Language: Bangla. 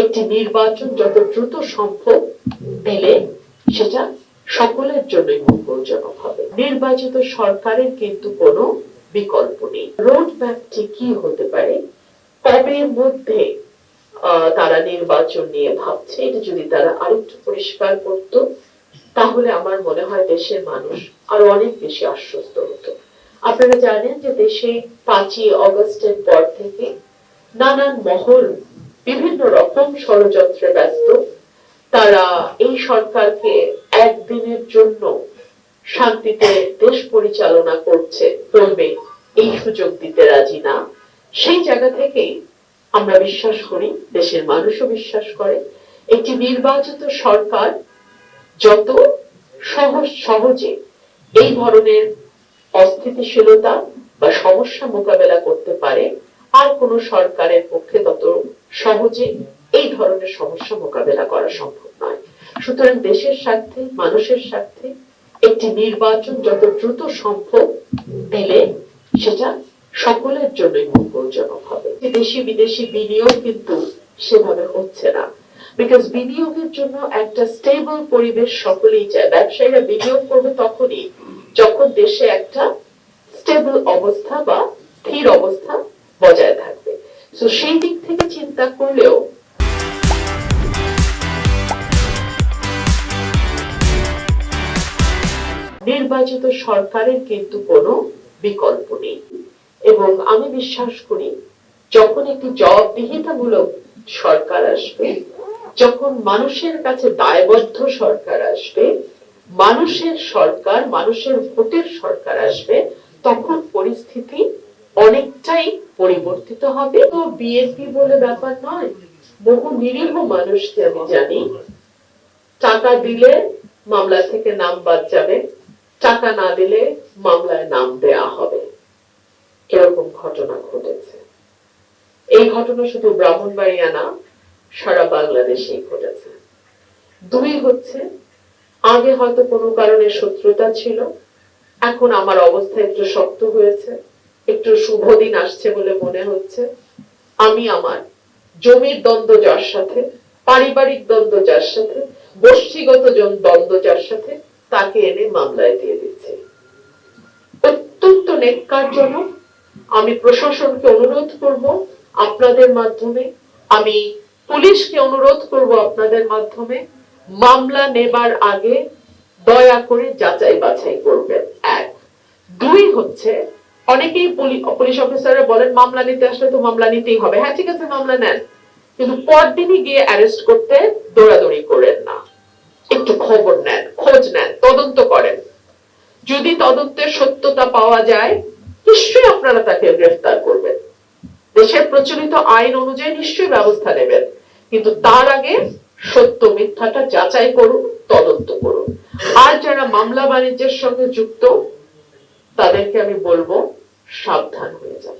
একটি নির্বাচন যত দ্রুত সম্ভব দিলে সেটা সকলের জন্যই মঙ্গলজনক হবে। নির্বাচিত সরকারের কিন্তু কোনো বিকল্প নেই। রোড ম্যাপটি কি হতে পারে কবের মধ্যে তারা নির্বাচন নিয়ে ভাবছে। এটা যদি তারা আরেকটু পরিষ্কার করত, তাহলে আমার মনে হয় দেশের মানুষ আরও অনেক বেশি আশ্বস্ত হতো। আপনারা জানেন যে দেশে পাঁচই অগস্টের পর থেকে নানান মহল বিভিন্ন রকম ষড়যন্ত্রে ব্যস্ত। তারা এই সরকারকে একদিনের জন্য শান্তিতে দেশ পরিচালনা করছে করবে এই সুযোগ দিতে রাজি না। সেই জায়গা থেকেই আমরা বিশ্বাস করি, দেশের মানুষও বিশ্বাস করে। একটি নির্বাচিত সরকার যত সহজ সহজে এই ধরনের অস্থিতিশীলতা বা সমস্যা মোকাবেলা করতে পারে, আর কোন সরকারের পক্ষে তত সহজে এই ধরনের সমস্যা মোকাবেলা করা সম্ভব নয়। সুতরাং দেশের স্বার্থে, মানুষের স্বার্থে একটি নির্বাচন যত দ্রুত সম্ভব দিলে সেটা সকলের জন্যই মঙ্গলজনক হবে। দেশি বিদেশি বিনিয়োগ কিন্তু সেভাবে হচ্ছে না। বিকজ বিনিয়োগের জন্য একটা স্টেবল পরিবেশ সকলেই চায়। ব্যবসায়ীরা বিনিয়োগ করবে তখনই যখন দেশে একটা স্টেবল অবস্থা বা স্থির অবস্থা বজায় থাকবে। তো সেই দিক চিন্তা করলেও নির্বাচিত সরকারের কিন্তু কোনো বিকল্প নেই। এবং আমি বিশ্বাস করি, যখন একটি জবাবদিহিতামূলক সরকার আসবে, যখন মানুষের কাছে দায়বদ্ধ সরকার আসবে, মানুষের সরকার, মানুষের ভোটের সরকার আসবে, তখন পরিস্থিতি অনেকটাই পরিবর্তিত হবে। তো বিএনপি বলে ব্যাপার নয়, বহু নিরীহ মানুষকে আমি জানি টাকা দিলে মামলা থেকে নাম বাদ যাবে, টাকা না দিলে মামলায় নাম দেয়া হবে। এরকম ঘটনা ঘটেছে। এই ঘটনা শুধু ব্রাহ্মণবাড়িয়া না, সারা বাংলাদেশেই ঘটেছে। দুই হচ্ছে, আগে হয়তো কোনো কারণে শত্রুতা ছিল, এখন আমার অবস্থা একটু শক্ত হয়েছে। একটু শুভ দিন আসছে বলে মনে হচ্ছে। আমি আমার জমির দ্বন্দ্ব যার সাথে, পারিবারিক দ্বন্দ্ব যার সাথে, গোষ্ঠীগত দ্বন্দ্ব যার সাথে তাকে এনে মামলায় দিয়ে দিচ্ছে। অত্যন্ত নেককারজনক। আমি প্রশাসনকে অনুরোধ করব আপনাদের মাধ্যমে, আমি পুলিশকে অনুরোধ করব আপনাদের মাধ্যমে, মামলা নেবার আগে দয়া করে যাচাই বাছাই করবেন। এক। দুই হচ্ছে অনেকেই পুলিশ অফিসাররা বলেন, মামলা নিতে আসলে তো মামলা নিতেই হবে। হ্যাঁ ঠিক আছে, মামলা নেন। কিন্তু পরদিনই গিয়ে অ্যারেস্ট করতে দৌড়াদৌড়ি করেন না। একটু খবর নেন, খোঁজ নেন, তদন্ত করেন। যদি তদন্তের সত্যতা পাওয়া যায়, নিশ্চয়ই আপনারা তাকে গ্রেফতার করবেন। দেশের প্রচলিত আইন অনুযায়ী নিশ্চয়ই ব্যবস্থা নেবেন। কিন্তু তার আগে সত্য মিথ্যাটা যাচাই করুন, তদন্ত করুন। আর যারা মামলা বাণিজ্যের সঙ্গে যুক্ত, তাদেরকে আমি বলব সাবধান হয়ে যান